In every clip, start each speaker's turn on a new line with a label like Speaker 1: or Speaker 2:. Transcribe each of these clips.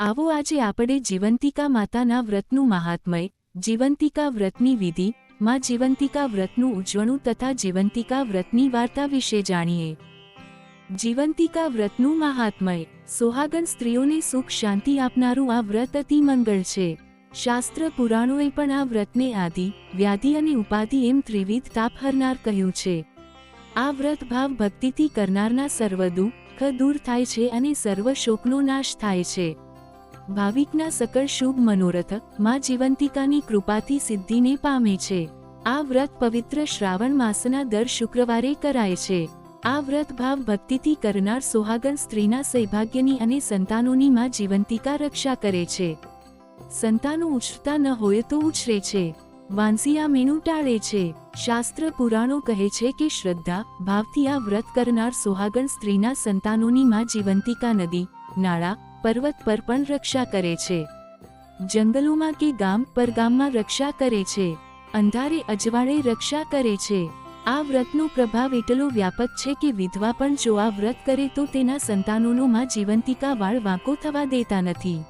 Speaker 1: આવો આજે આપણે જીવંતિકા માતાના વ્રતનું મહાત્મય, જીવંતિકા વ્રતની વિધિ, માં જીવંતિકા વ્રતનું ઉજવણું તથા જીવંતિકા વ્રતની વાર્તા વિશે જાણીએ. જીવંતિકા વ્રતનું મહાત્મય સોહાગણ સ્ત્રીઓને સુખ શાંતિ આપનારું આ વ્રત અતિ મંગળ છે. શાસ્ત્ર પુરાણોએ પણ આ વ્રતને આદિ, વ્યાધિ અને ઉપાધિ એમ ત્રિવિધ તાપ હરનાર કહ્યું છે. આ વ્રત ભાવ ભક્તિથી કરનારના સર્વ દુઃખ દૂર થાય છે અને સર્વ શોકનો નાશ થાય છે. ભાવિકના સકળ શુભ મનોરથ, માં જીવંતિકાની કૃપાથી સિદ્ધિને પામે છે. આ વ્રત પવિત્ર શ્રાવણ માસના દર શુક્રવારે કરાય છે. આ વ્રત ભાવ ભક્તિથી કરનાર સોહાગણ સ્ત્રીના સૌભાગ્યની અને સંતાનોની માં જીવંતિકા રક્ષા કરે છે. સંતાનો ઉછરતા ન હોય તો ઉછરે છે. વાંસિયા મેનું ટાળે છે. શાસ્ત્ર પુરાણો કહે છે કે શ્રદ્ધા, ભાવથી આ વ્રત કરનાર સોહાગણ સ્ત્રીના સંતાનોની માં જીવંતિકા નદી, નાળા પર્વત પર પણ રક્ષા કરે છે. જંગલોમાં કે ગામ પર ગામમાં રક્ષા કરે છે. અંધારે અજવાળે રક્ષા કરે છે. આ વ્રતનો પ્રભાવ એટલો વ્યાપક છે કે વિધવા પણ જો આ વ્રત કરે તો તેના સંતાનોનોમાં જીવંતિકા વાળ વાંકો થવા દેતા નથી.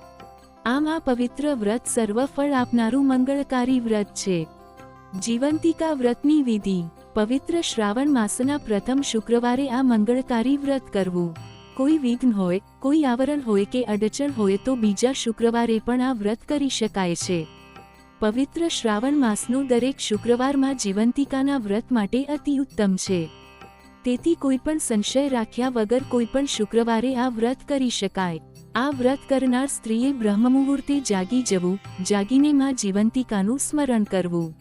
Speaker 1: આમ આ પવિત્ર વ્રત સર્વ ફળ આપનારું મંગળકારી વ્રત છે. જીવંતિકા વ્રતની વિધિ. પવિત્ર શ્રાવણ માસના પ્રથમ શુક્રવારે આ મંગળકારી વ્રત કરવું. કોઈ વિઘ્ન હોય, કોઈ આવરણ હોય કે અડચણ હોય તો બીજા શુક્રવારે પણ આ વ્રત કરી શકાય છે. પવિત્ર શ્રાવણ માસનો દરેક શુક્રવારમાં જીવંતિકાના વ્રત માટે અતિ ઉત્તમ છે. તેથી કોઈ પણ સંશય રાખ્યા વગર કોઈ પણ શુક્રવારે આ વ્રત કરી શકાય. આ વ્રત કરનાર સ્ત્રીએ બ્રહ્મ મુહૂર્તે જાગી જવું, જાગીને માં જીવંતિકાનું સ્મરણ કરવું.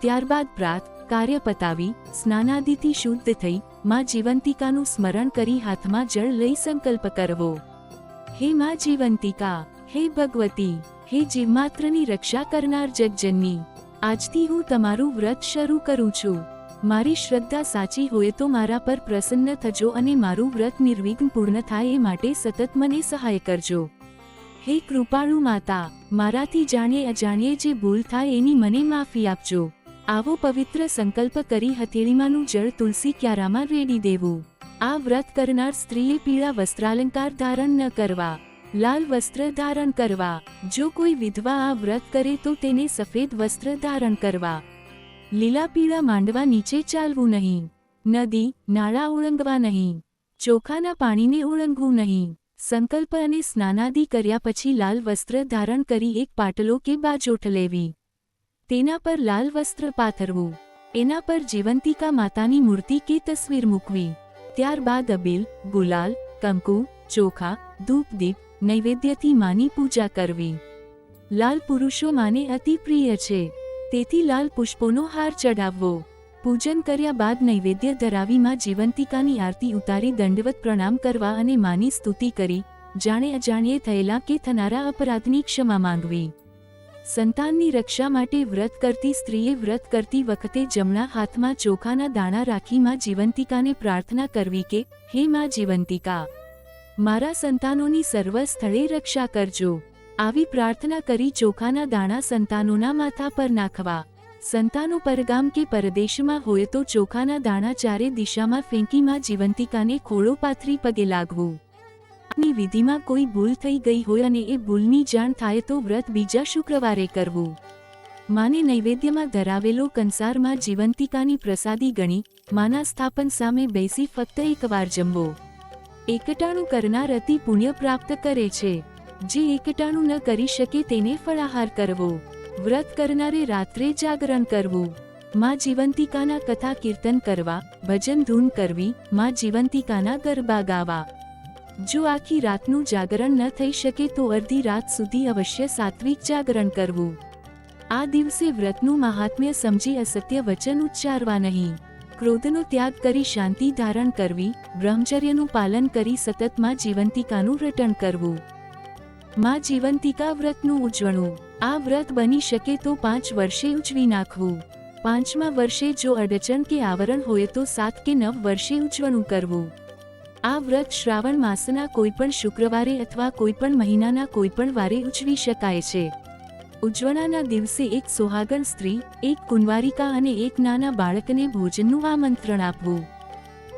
Speaker 1: ત્યારબાદ પ્રાત, કાર્ય પતાવી, સ્નાનાદિથી શુદ્ધ થઈ માં જીવંતિકાનું સ્મરણ કરી હાથમાં જળ લઈ સંકલ્પ કરવો. હે માં જીવંતિકા, હે ભગવતી, હે જીવમાત્રની રક્ષા કરનાર જગજનની, આજથી હું તમારું વ્રત શરૂ કરું છું. મારી શ્રદ્ધા સાચી હોય તો મારા પર પ્રસન્ન થજો અને મારું વ્રત નિર્વિઘ્ન પૂર્ણ થાય એ માટે સતત મને સહાય કરજો. હે કૃપાળુ માતા, મારાથી જાણીએ અજાણીએ જે ભૂલ થાય એની મને માફી આપજો. આવો પવિત્ર સંકલ્પ કરી હથેળીમાંનું જળ તુલસી ક્યારામાં રેડી દેવું. આ વ્રત કરનાર સ્ત્રીએ પીળા વસ્ત્રાલંકાર ધારણ ન કરવા, લાલ વસ્ત્ર ધારણ કરવા. જો કોઈ વિધવા આ વ્રત કરે તો તેને સફેદ વસ્ત્ર ધારણ કરવા. લીલા પીળા માંડવા નીચે ચાલવું નહીં. નદી, નાળા ઓળંગવા નહીં. ચોખાના પાણીને ઓળંગવું નહીં. સંકલ્પ અને સ્નાનાદિ કર્યા પછી લાલ વસ્ત્ર ધારણ કરી એક પાટલો કે બાજોઠ લેવી. તેના પર લાલ વસ્ત્ર પાથરવું, એના પર જીવંતિકા માતાની મૂર્તિ કે તસવીર મૂકવી. ત્યારબાદ અબીલ, ગુલાલ, કંકુ, ચોખા ધૂપદીપ નૈવેદ્યથી માની પૂજા કરવી. લાલ પુરુષો માને અતિ પ્રિય છે, તેથી લાલ પુષ્પોનો હાર ચઢાવવો. પૂજન કર્યા બાદ નૈવેદ્ય ધરાવીમાં જીવંતિકાની આરતી ઉતારી દંડવત પ્રણામ કરવા અને માની સ્તુતિ કરી, જાણે અજાણ્યે થયેલા કે થનારા અપરાધની ક્ષમા માંગવી. સંતાનની રક્ષા માટે વ્રત કરતી સ્ત્રીએ વ્રત કરતી વખતે જમણા હાથમાં ચોખાના દાણા રાખી માં જીવંતિકાને પ્રાર્થના કરવી કે, હે માં જીવંતિકા, મારા સંતાનોની સર્વ સ્થળે રક્ષા કરજો. આવી પ્રાર્થના કરી ચોખાના દાણા સંતાનોના માથા પર નાખવા. સંતાનો પરગામ કે પરદેશમાં હોય તો ચોખાના દાણા ચારે દિશામાં ફેંકીમાં જીવંતિકાને ખોળો પાથરી પગે લાગવું. ની વિધિમાં કોઈ ભૂલ થઈ ગઈ હોય અને એ ભૂલની જાણ થાય તો વ્રત બીજા શુક્રવારે કરવું. માને નૈવેદ્યમાં ધરાવેલો કંસારમાં જીવંતિકાની પ્રસાદી ગણી, માના સ્થાપન સામે બેસી ફક્ત એકવાર જમવો. એકટાણું કરનાર અતિ પુણ્ય પ્રાપ્ત કરે છે. જે એકટાણું ન કરી શકે તેને ફળાહાર કરવો. વ્રત કરનારે રાત્રે જાગરણ કરવું. માં જીવંતિકાના કથા કીર્તન કરવા, ભજન ધૂન કરવી, માં જીવંતિકાના ગરબા ગાવા. જો આખી રાતનું જાગરણ ન થઈ શકે તો અડધી રાત સુધી અવશ્ય સાત્વિક જાગરણ કરવું. આ દિવસે વ્રતનું મહાત્મ્ય સમજી અસત્ય વચન ઉચ્ચારવા નહીં. ક્રોધનો ત્યાગ કરી શાંતિ ધારણ કરવી, બ્રહ્મચર્યનું પાલન કરી સતતમાં જીવંતિકાનું રટણ કરવું. માં જીવંતિકા વ્રતનું ઉજવણું. આ વ્રત બની શકે તો પાંચ વર્ષે ઉજવી નાખવું. પાંચમા વર્ષે જો અડચણ કે આવરણ હોય તો સાત કે નવ વર્ષે ઉજવણું કરવું. આ વ્રત શ્રાવણ માસના કોઈપણ શુક્રવારે અથવા કોઈપણ મહિનાના કોઈપણ વારે ઉજવી શકાય છે. ઉજવણાના દિવસે એક સુહાગણ સ્ત્રી, એક કુંવારિકા અને એક નાના બાળકને ભોજનનું આમંત્રણ આપવું.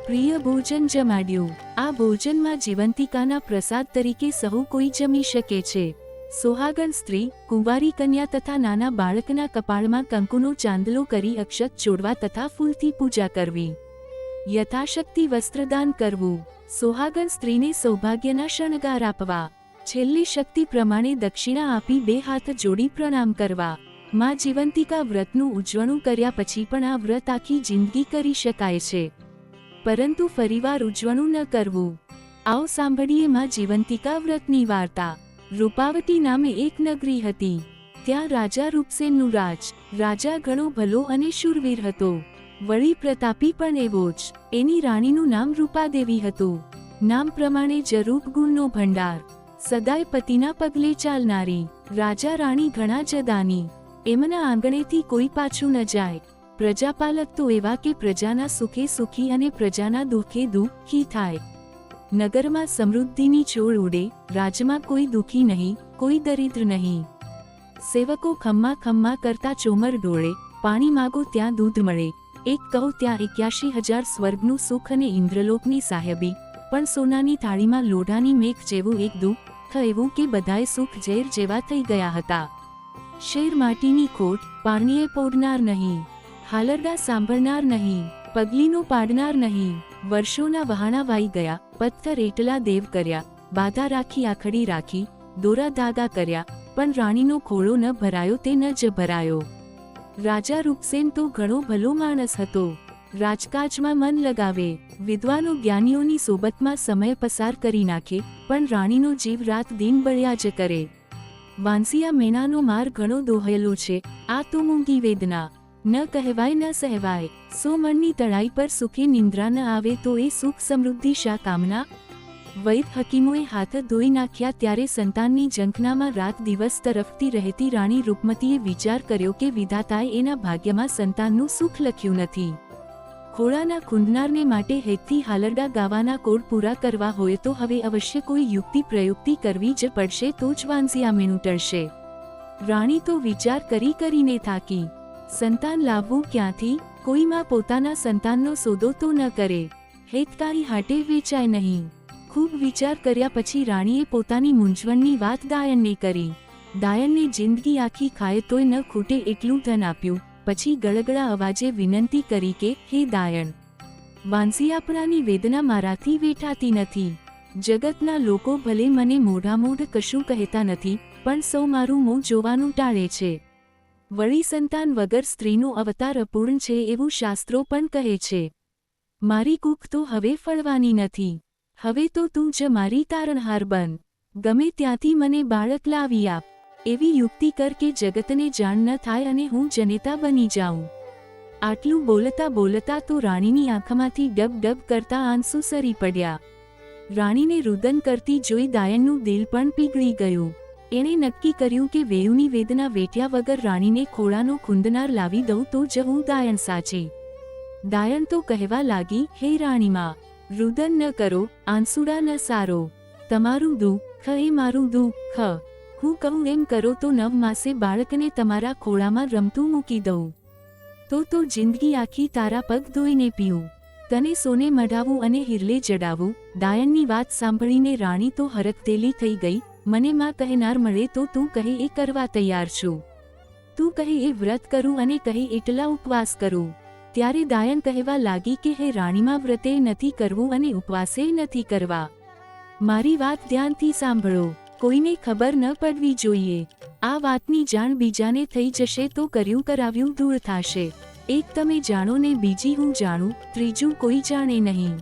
Speaker 1: પ્રિય ભોજન જમાડ્યું. આ ભોજનમાં જીવંતિકાના પ્રસાદ તરીકે સહુ કોઈ જમી શકે છે. સુહાગણ સ્ત્રી, કુંવારી કન્યા તથા નાના બાળકના કપાળમાં કંકુનો ચાંદલો કરી અક્ષત જોડવા તથા ફૂલથી પૂજા કરવી. યથાશક્તિ વસ્ત્રદાન કરવું. સોહાગણ સ્ત્રીને સૌભાગ્યના શણગાર આપવા. છેલ્લી શક્તિ પ્રમાણે દક્ષિણા આપી બે હાથ જોડી પ્રણામ કરવા. માં જીવંતિકા વ્રતનું ઉજવણું કર્યા પછી પણ આ વ્રત આખી જિંદગી કરી શકાય છે. પરંતુ ફરીવાર ઉજવણું ન કરવું. આવો સાંભળીએ માં જીવંતિકા વ્રતની વાર્તા. રૂપાવતી નામે એક નગરી હતી. ત્યાં રાજા રૂપસેનનું રાજ. રાજા ઘણો ભલો અને શૂરવીર હતો. વળી પ્રતાપી પણ એવો જ. એની રાણીનું નામ રૂપાદેવી હતું. નામ પ્રમાણે જ ગુણનો ભંડાર. સદાય પતિના પગલે ચાલનારી. રાજા રાણી ઘણા જદાની એમના આંગણેથી કોઈ પાછું ન જાય. પ્રજાપાલક તો એવા કે પ્રજાના સુખે સુખી અને પ્રજાના દુઃખે દુઃખી થાય. નગરમાં સમૃદ્ધિની છોડ ઉડે. રાજમાં કોઈ દુઃખી નહીં, કોઈ દરિદ્ર નહીં. સેવકો ખમ્મા ખમ્મા કરતા ચોમર ડોળે. પાણી માગો ત્યાં દૂધ મળે. એક કહું ત્યાં એક્યાશી હજાર સ્વર્ગનું સુખ અને ઇન્દ્રલોકની સાહેબી પણ સોનાની થાળીમાં લોઢાની મેઘ જેવું એક દુઃખ એવું કે બધાય સુખ ઝેર જેવા થઈ ગયા હતા. શેર માટીની ખોટ પાણીએ પોડનાર નહીં. હાલરડા સાંભળનાર નહીં. પગલીનું પાડનાર નહીં. વર્ષોના વહાણા વાઈ ગયા, પથ્થર એટલા દેવ કર્યા. બાધા રાખી, આખડી રાખી, દોરા ધાગા કર્યા. પણ રાણીનો ખોળો ન ભરાયો તે ન જ ભરાયો. રાજા રૂપસેન તો ઘણો ભલો માણસ હતો. રાજકાજમાં મન લગાવે, વિદ્વાનો જ્ઞાનીઓની સોબતમાં સમય પસાર કરી નાખે, પણ રાણીનો જીવ રાત દિન બળ્યા જ કરે. વાંસિયા મેનાનો માર ઘણો દોહેલો છે, આ તો મૂંગી વેદના. ન કહેવાય, ન સહેવાય, સો મનની તળાઈ પર સુખી નિંદ્રા ન આવે તો એ સુખ સમૃદ્ધિ શા કામના? વૈદ હકીમોએ હાથ ધોઈ નાખ્યા ત્યારે સંતાનની ઝંખનામાં રાત દિવસ તરફતી રહેતી રાણી રૂપમતીએ વિચાર કર્યો કે વિધાતાએ એના ભાગ્યમાં સંતાનનું સુખ લખ્યું નથી. ખોળાના ખૂંદનારને માટે હેતથી હાલરડા ગાવાના કોડ પૂરા કરવા હોય તો હવે અવશ્ય કોઈ યુક્તિ પ્રયુક્તિ કરવી જ પડશે તો જ વાંસિયામેણું ટળશે રાણી તો વિચાર કરી કરીને થાકી. સંતાન લાવવું ક્યાંથી? કોઈમાં પોતાના સંતાનનો સોદો તો ન કરે. હેતકારી હાટે વેચાય નહીં. ખૂબ વિચાર કર્યા પછી રાણીએ પોતાની મૂંઝવણની વાત દાયનને કરી. દાયનને જિંદગી આખી ખાય તોય ન ખૂટે એટલું ધન આપ્યું. પછી ગળગળા અવાજે વિનંતી કરી કે, હે દાયણ વાંસિયાપરાની વેદના મારાથી વેઠાતી નથી. જગતના લોકો ભલે મને મોઢામોઢ કશું કહેતા નથી, પણ સૌ મારું મોં જોવાનું ટાળે છે. વળી સંતાન વગર સ્ત્રીનો અવતાર અપૂર્ણ છે એવું શાસ્ત્રો પણ કહે છે. મારી કૂખ તો હવે ફળવાની નથી. હવે તો તું જ મારી તારણહાર બન. ગમે ત્યાંથી મને બાળક લાવી આપ. એવી યુક્તિ કર કે જગતને જાણ ન થાય અને હું જનેતા બની જાઉં. આટલું બોલતા બોલતા તો રાણીની આંખમાંથી ડબ ડબ કરતા આંસુ સરી પડ્યા. રાણીને રુદન કરતી જોઈ દાયનનું દિલ પણ પીગળી ગયું. એણે નક્કી કર્યું કે વેયુની વેદના વેઠ્યા વગર રાણીને ખોળાનો ખૂંદનાર લાવી દઉં તો જ હું દાયન સાચી. દાયન તો કહેવા લાગી, હે રાણીમાં રુદન ન કરો, આંસુડા ન સારો. તમારું દુઃખ એ મારું દુઃખ હું કહું એમ કરો તો નવ માસે બાળકને તમારા ખોળામાં રમતું મૂકી દઉં. તો તો જિંદગી આખી તારા પગ ધોઈને પીવું. તને સોને મઢાવું અને હિરલે જડાવું દાયનની વાત સાંભળીને રાણી તો હરખતેલી થઈ ગઈ. મને માં કહેનાર મળે તો તું કહે એ કરવા તૈયાર છું. તું કહે એ વ્રત કરું અને કહે એટલા ઉપવાસ કરું. ત્યારે દાયન કહેવા લાગી કે, હે રાણીમાં, વ્રતે નથી કરવું અને ઉપવાસે નથી કરવા. મારી વાત ધ્યાનથી સાંભળો. કોઈને ખબર ન પડવી જોઈએ. આ વાતની જાણ બીજાને થઈ જશે તો કર્યું કરાવ્યું દૂર થશે. એક તમે જાણો ને બીજી હું જાણું, ત્રીજું કોઈ જાણે નહીં.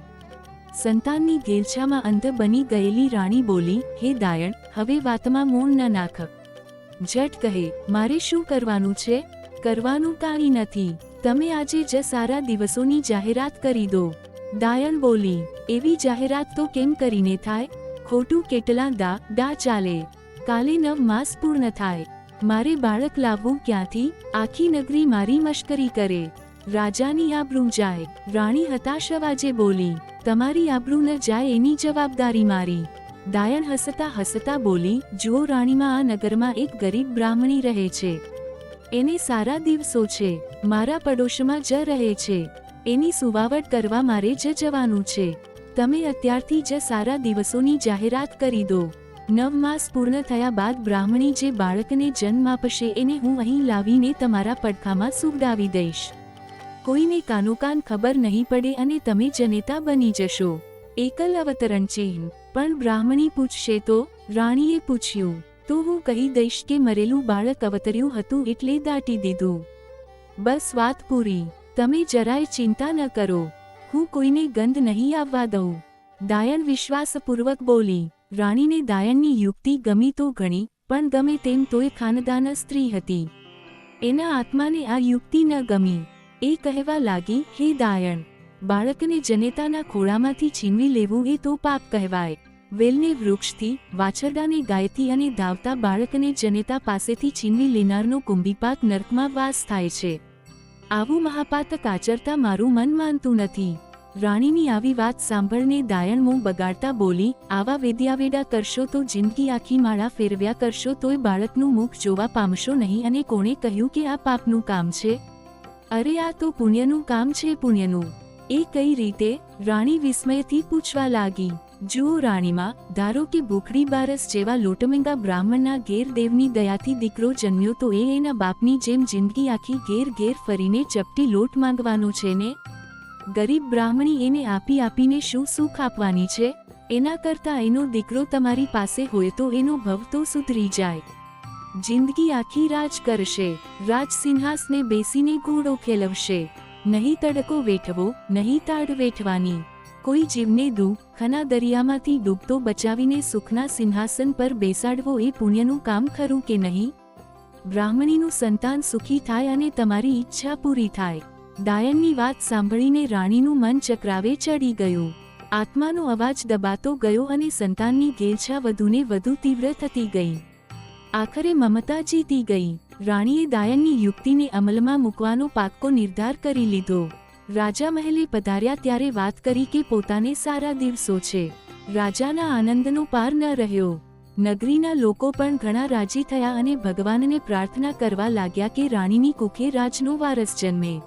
Speaker 1: સંતાનની ઘેલછામાં અંધ બની ગયેલી રાણી બોલી, હે દાયણ હવે વાતમાં મૂળ ન નાખ. જટ કહે, મારે શું કરવાનું છે? કરવાનું કાંઈ નથી. તમે આજે જ સારા દિવસોની જાહેરાત કરી દો. દાયણ બોલી, એવી જાહેરાત તો કેમ કરીને થાય? ખોટું કેટલા દા દા ચાલે. કાલે નવ માસ પૂર્ણ થાય. મારે બાળક લાવવું ક્યાંથી? આખી નગરી મારી મશ્કરી કરે. રાજાની આબરૂ જાય. રાણી હતાશ અવાજે બોલી, તમારી આબરૂ ન જાય એની જવાબદારી મારી. દાયણ હસતા હસતા બોલી, જુઓ રાણીમાં આ નગરમાં એક ગરીબ બ્રાહ્મણી રહે છે. એને સારા દિવસો છે. મારા પડોશમાં જ રહે છે. એની સુવાવટ કરવા મારે જ જવાનું છે. તમે અત્યારથી જ સારા દિવસોની જાહેરાત કરી દો. નવ માસ પૂર્ણ થયા બાદ બ્રાહ્મણી જે બાળકને જન્મ આપશે એને હું અહીં લાવીને તમારા પડખામાં સુવડાવી દઈશ. કોઈને કાનોકાન ખબર નહીં પડે અને તમે જનેતા બની જશો. એકલ અવતરણ ચિહ્ન. પણ બ્રાહ્મણી પૂછશે તો, રાણીએ પૂછ્યું તો હું કહી દઈશ કે મરેલું બાળક અવતર્યું હતું એટલે દાટી દીધું. બસ વાત પૂરી. તમે જરાય ચિંતા ન કરો. હું કોઈને ગંધ નહીં આવવા દઉં. દાયણ વિશ્વાસપૂર્વક બોલી, રાણીને દાયણની યુક્તિ ગમી તો ઘણી પણ ગમે તેમ તોય ખાનદાન સ્ત્રી હતી. એના આત્માને આ યુક્તિ ન ગમી. એ કહેવા લાગી, હે દાયણ, બાળકને જનેતાના ખોળામાંથી છીનવી લેવું એ તો પાપ કહેવાય. વેલને વૃક્ષથી, વાછરડાને ગાયથી અને ધાવતા બાળકને જનેતા પાસેથી છીનવી લેનારનો કુંભીપાત નર્કમાં વાસ થાય છે. આવું મહાપાતક આચરતા મારું મન માનતું નથી. રાણીની આવી વાત સાંભળને દાયણ મોં બગાડતા બોલી, આવા વેદ્યાવેડા કરશો તો જિંદગી આખી માળા ફેરવ્યા કરશો તોય બાળકનું મુખ જોવા પામશો નહીં અને કોણે કહ્યું કે આ પાપનું કામ છે? અરે આ તો પુણ્યનું કામ છે પુણ્યનું. એ કઈ રીતે, રાણી વિસ્મયથી પૂછવા લાગી. જુઓ રાણીમાં, ધારો કે ભૂખડી બારસ જેવા લોટમેંગા બ્રાહ્મણના ઘેર દેવની દયાથી દીકરો જન્મ્યો તો એ એના બાપની જેમ જિંદગી આખી ઘેર ઘેર ફરીને ચપટી લોટ માંગવાનો છે ને? ગરીબ બ્રાહ્મણી એને આપી આપીને શું સુખ આપવાની છે? એના કરતાં એનો દીકરો તમારી પાસે હોય તો એનો ભવ તો સુધરી જાય. જિંદગી આખી રાજ કરશે. રાજ સિંહાસને બેસીને ઘોડો ખેલવશે. નહીં તડકો વેઠવો, નહીં તાડ વેઠવાની. કોઈ જીવને દુઃખના દરિયામાંથી ડૂબતો બચાવીને સુખના સિંહાસન પર બેસાડવો એ પુણ્યનું કામ ખરું કે નહીં? બ્રાહ્મણીનું સંતાન સુખી થાય અને તમારી ઈચ્છા પૂરી થાય. દાયનની વાત સાંભળીને રાણીનું મન ચક્રાવે ચડી ગયું. આત્માનો અવાજ દબાતો ગયો અને સંતાનની ગેલછા વધુને વધુ તીવ્ર થતી ગઈ. આખરે મમતા જીતી ગઈ. રાણીએ દાયનની યુક્તિને અમલમાં મૂકવાનો પાક્કો નિર્ધાર કરી લીધો. રાજા મહેલે પધાર્યા ત્યારે વાત કરી કે પોતાને સારા દિવસો છે. રાજાના આનંદનો પાર ન રહ્યો. નગરીના લોકો પણ ઘણા રાજી થયા અને ભગવાનને પ્રાર્થના કરવા લાગ્યા કે રાણીની કુખે રાજનો વારસ જન્મે.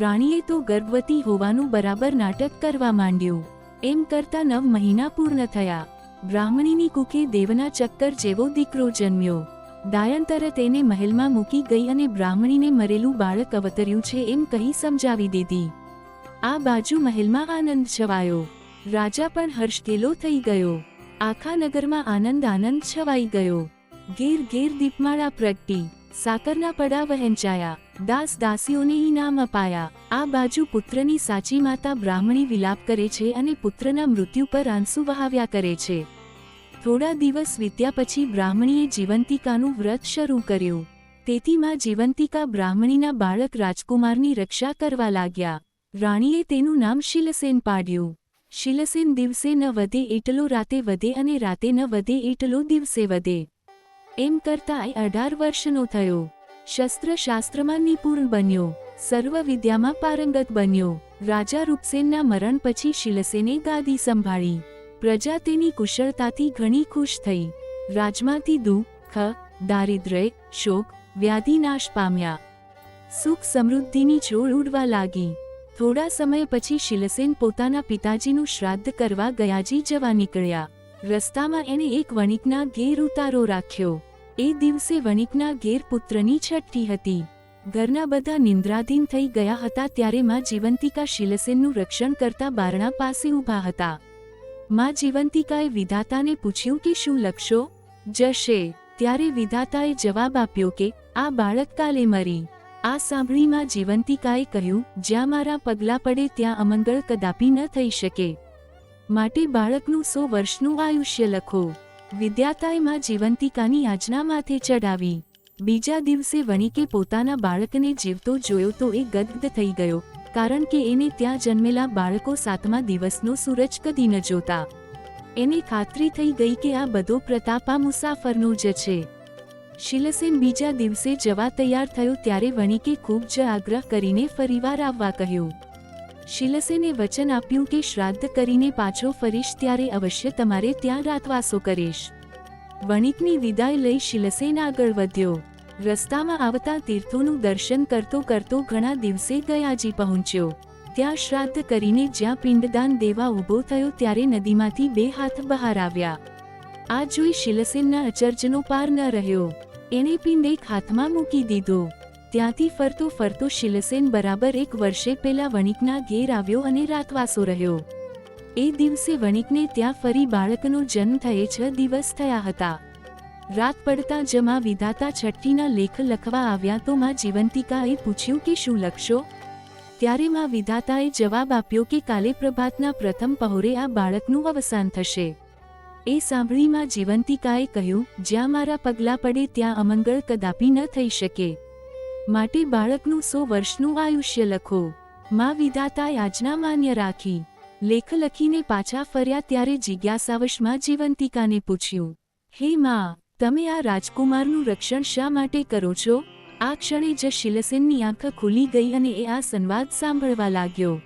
Speaker 1: રાણીએ તો ગર્ભવતી હોવાનું બરાબર નાટક કરવા માંડ્યું. એમ કરતા નવ મહિના પૂર્ણ થયા. બ્રાહ્મણીની કુખે દેવના ચક્કર જેવો દીકરો જન્મ્યો. દાયંતર તેને મહેલમાં મૂકી ગઈ અને બ્રાહ્મણીને મરેલું બાળક અવતર્યું છે એમ કહી સમજાવી દીધી. આ બાજુ મહેલમાં આનંદ છવાયો. રાજા પણ હર્ષકેલો થઈ ગયો. આખા નગરમાં આનંદ આનંદ છવાઈ ગયો. ઘેર ઘેર દીપમાળા પ્રગટી. સાકરના પડા વહેંચાયા. દાસ દાસીઓને ઇનામ અપાયા. આ બાજુ પુત્રની સાચી માતા બ્રાહ્મણી વિલાપ કરે છે અને પુત્રના મૃત્યુ પર આંસુ વહાવ્યા કરે છે. થોડા દિવસ વીત્યા પછી બ્રાહ્મણીએ જીવંતિકાનું વ્રત શરૂ કર્યું. તેથી માં જીવંતિકા બ્રાહ્મણીના બાળક રાજકુમારની રક્ષા કરવા લાગ્યા. રાણીએ તેનું નામ શિલસેન પાડ્યું. શિલસેન દિવસે ન વધે એટલો રાતે વધે અને રાતે ન વધે એટલો દિવસે વધે. એમ કરતા અઢાર વર્ષનો થયો. શસ્ત્રશાસ્ત્રમાં નિપુણ બન્યો. સર્વ વિદ્યામાં પારંગત બન્યો. રાજા રૂપસેનના મરણ પછી શિલસેને ગાદી સંભાળી. પ્રજા તેની કુશળતાથી ઘણી ખુશ થઈ. રાજમાંથી દુઃખ દારિદ્ર્ય, શોક, વ્યાધિ નાશ પામ્યા. સુખ સમૃદ્ધિની છોડ ઉડવા લાગી. થોડા સમય પછી શિલસેન પોતાના પિતાજીનું શ્રાદ્ધ કરવા ગયાજી જવા નીકળ્યા. રસ્તામાં એણે એક વણિકના ઘેર ઉતારો રાખ્યો. એ દિવસે વણિકના ઘેર પુત્રની છઠ્ઠી હતી. ઘરના બધા નિંદ્રાધીન થઈ ગયા હતા ત્યારે માં જીવંતિકા શિલસેનનું રક્ષણ કરતા બારણા પાસે ઊભા હતા. માં જીવંતિકાએ વિધાતાને પૂછ્યું કે શું લખશો? જશે. ત્યારે વિધાતાએ જવાબ આપ્યો કે, આ બાળક કાલે મરી. આ સાંભળી માં જીવંતિકાએ કહ્યું, જ્યાં મારા પગલાં પડે ત્યાં અમંગળ કદાપી ન થઈ શકે. માટે બાળકનું સો વર્ષનું આયુષ્ય લખો. વિદ્યાતાએ માં જીવંતિકાની આજના માથે ચડાવી બીજા દિવસે વણિકે પોતાના બાળકને જીવતો જોયો તો એ ગદગદ થઈ ગયો. કારણ કે એને ત્યાં જન્મેલા બાળકો સાતમા દિવસનો સૂરજ કદી ન જોતા. એને ખાતરી થઈ ગઈ કે આ બધો પ્રતાપ આ મુસાફરનો જ છે. શિલસેન બીજા દિવસે જવા તૈયાર થયો ત્યારે વણિકે ખૂબ જ આગ્રહ કરીને ફરીવાર આવવા કહ્યું. શિલસેને વચન આપ્યું કે શ્રાદ્ધ કરીને પાછો ફરીશ ત્યારે અવશ્ય તમારે ત્યાં રાતવાસો કરીશ. વણિકની વિદાય લઈ શિલસેન આગળ વધ્યો. રસ્તામાં આવતા તીર્થોનું દર્શન કરતો કરતો ઘણા દિવસે ગયાજી પહોંચ્યો. ત્યાં શ્રાદ્ધ કરીને જ્યાં પિંડદાન દેવા ઊભો થયો ત્યારે નદીમાંથી બે હાથ બહાર આવ્યા. આ જોઈ શિલસેનના અચર્જનો પાર ન રહ્યો. એણે પિંડ એક હાથમાં મૂકી દીધો. ત્યાંથી ફરતો ફરતો શિલસેન બરાબર એક વર્ષે પહેલા વણિકના ઘેર આવ્યો અને રાતવાસો રહ્યો. એ દિવસે વણિકને ત્યાં ફરી બાળકનો જન્મ થયે છ દિવસ થયા હતા. રાત પડતા જમા વિધાતા છઠ્ઠીના લેખ લખવા આવ્યા તો માં જીવંતિકાએ પૂછ્યું કે શું લખશો? ત્યારે માં વિધાતાએ જવાબ આપ્યો કે કાલે પ્રભાતના પ્રથમ પહોરે આ બાળકનું અવસાન થશે. એ સાંભળી માં જીવંતિકાએ કહ્યું, જ્યાં મારા પગલાં પડે ત્યાં અમંગળ કદાપી ન થઈ શકે. માટે બાળકનું સો વર્ષનું આયુષ્ય લખો. માં વિધાતાએ આજના માન્ય રાખી. લેખ લખીને પાછા ફર્યા ત્યારે જિજ્ઞાસાવશમાં જીવંતિકાને પૂછ્યું, હે માં તમે આ રાજકુમારનું રક્ષણ શા માટે કરો છો? આ ક્ષણે જ શિલસેનની આંખ ખુલી ગઈ અને એ આ સંવાદ સાંભળવા લાગ્યો.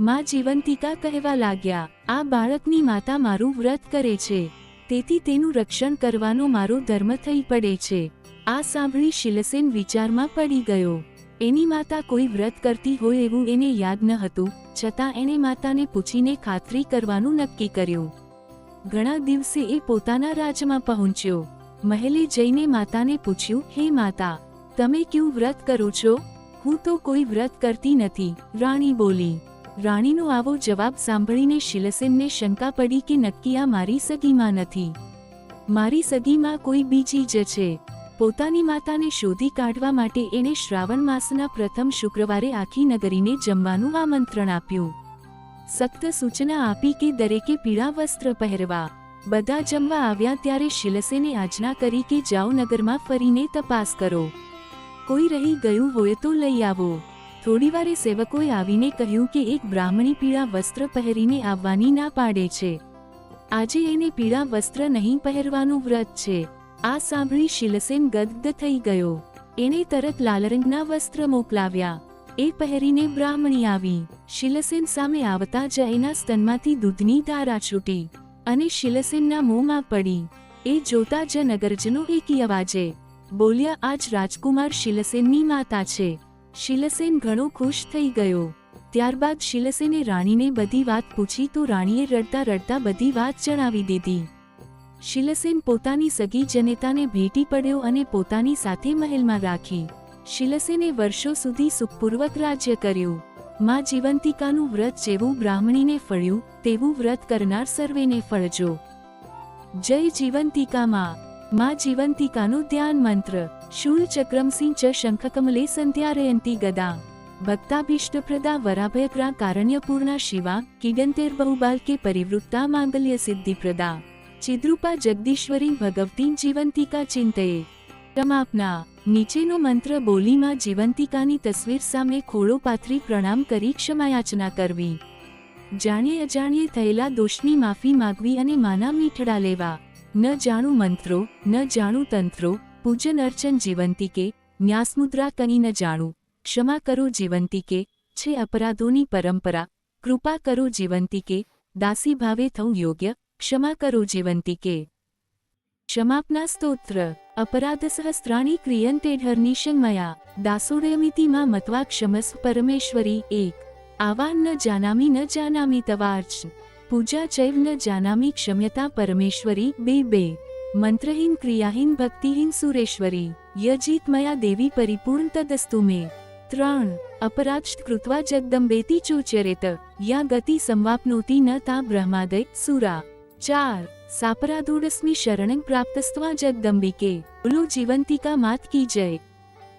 Speaker 1: માં જીવંતિકા કહેવા લાગ્યા, આ બાળકની માતા મારું વ્રત કરે છે. તેથી તેનું રક્ષણ કરવાનો મારો ધર્મ થઈ પડે છે. આ સાંભળી શિલસેન વિચારમાં પડી ગયો. એની માતા કોઈ વ્રત કરતી હોય એવું એને યાદ ન હતું, છતાં એણે માતાને પૂછીને ખાતરી કરવાનું નક્કી કર્યું. ઘણા દિવસે એ પોતાના રાજમાં પહોંચ્યો. મહેલે જઈને માતાને પૂછ્યું, હે માતા, તમે ક્યું વ્રત કરો છો? હું તો કોઈ વ્રત કરતી નથી. રાણી બોલી, રાણીનો આવો જવાબ સાંભળીને શિલસેનને શંકા પડી કે નક્કી આ મારી સગીમાં નથી. મારી સગીમાં કોઈ બીજી જ છે. પોતાની માતાને શોધી કાઢવા માટે એણે શ્રાવણ માસના પ્રથમ શુક્રવારે આખી નગરીને જમવાનું આમંત્રણ આપ્યું. સખ્ત સૂચના આપી કે દરેકે પીળા વસ્ત્ર પહેરવા બધા જમવા આવ્યા ત્યારે શિલસેને આજના કરી કે જાવનગરમાં ફરીને તપાસ કરો. કોઈ રહી ગયું હોય તો લઈ આવો. થોડીવારે સેવકોએ આવીને કહ્યું કે એક બ્રાહ્મણી પીળા વસ્ત્ર પહેરીને આવવાની ના પાડે છે. આજે એને પીળા વસ્ત્ર નહીં પહેરવાનું વ્રત છે. આ સાંભળી શિલસેન ગદગદ થઈ ગયો. એણે તરત લાલ રંગના વસ્ત્ર મોકલાવ્યા. એ પહેરીને બ્રાહ્મણી આવી. શિલસેન સામે આવતા જ એના સ્તનમાંથી દૂધની ધારા છૂટી. અને શિલસેનના મોંમાં પડી. એ જોતા જ નગરજનો એકી અવાજે, બોલ્યા, આજ રાજકુમાર શિલસેનની માતા છે. શિલસેન ઘણો ખુશ થઈ ગયો. ત્યારબાદ શિલસેને રાણીને બધી વાત પૂછી તો રાણીએ રડતા રડતા બધી વાત જણાવી દીધી. શિલસેન પોતાની સગી જનેતાને ભેટી પડ્યો અને પોતાની સાથે મહેલમાં રાખી. શિલસેને વર્ષો સુધી સુખપૂર્વક રાજ્ય કર્યું. માં જીવંતિકાનું વ્રત જેવું બ્રાહ્મણીને ફળ્યું તેવું વ્રત કરનાર સર્વેને ફળજો જય જીવંતિકામાં. માં જીવંતિકાનું ધ્યાન મંત્ર. શૂળ ચક્રમસિંહ ચ શંખકમલે સંધ્યારયંતી ગદા. ભક્તાભીષ્ટપ્રદા વરાભયક્રા કારણ્યપૂર્ણા શિવા કિડંતેર બહુબાલ કે પરિવૃત્તા માંગલ્ય સિદ્ધિપ્રદા. ચિદ્રુપા જગદીશ્વરી ભગવતી જીવંતિકા ચિંતયે. સમાપના. નીચેનો મંત્ર બોલીમાં જીવંતિકાની તસવીર સામે ખોળો પાથરી પ્રણામ કરી ક્ષમાયાચના કરવી. જાણીએ અજાણીએ થયેલા દોષની માફી માગવી અને માના મીઠડા લેવા. ન જાણું મંત્રો, ન જાણું તંત્રો, પૂજન અર્ચન જીવંતિકે ન્યાસમુદ્રા કની ન જાણું. ક્ષમા કરો જીવંતિકે છે અપરાધોની પરંપરા. કૃપા કરો જીવંતિકે દાસી ભાવે થવું યોગ્ય. ક્ષમા કરો જીવંતિકે ક્ષમાપના સ્તોત્ર. અપરાધ સહસ્ત્રાણી ક્રિયંતેઢર્નિશં મયા દાસોડયમિતિમાં મત્વા ક્ષમસ્વ પરમેશ્વરી એક. આવાન ન જાનામી ન જાનામી તવાર્ચ. પૂજા ચૈવ ન જાનામી ક્ષમ્યતા પરમેશ્વરી, બે બે. મંત્રહીન ક્રિયાહીન ભક્તિહીન સુરેશ્વરી. યજીત મયા દેવી પરિપૂર્ણ તદસ્તુ મે. ત્રણ. અપરાધ કૃત્વા જગદંબેતી ચોચરેત. યા ગતિ સંવાપનોતી ન તા બ્રહ્માદય સુરા. ચાર. સાપરાધૂડસ્મી શરણ પ્રાપ્તસ્ત્વા જગદંબિકે. ઉલુ જીવંતિકા માત કી જય.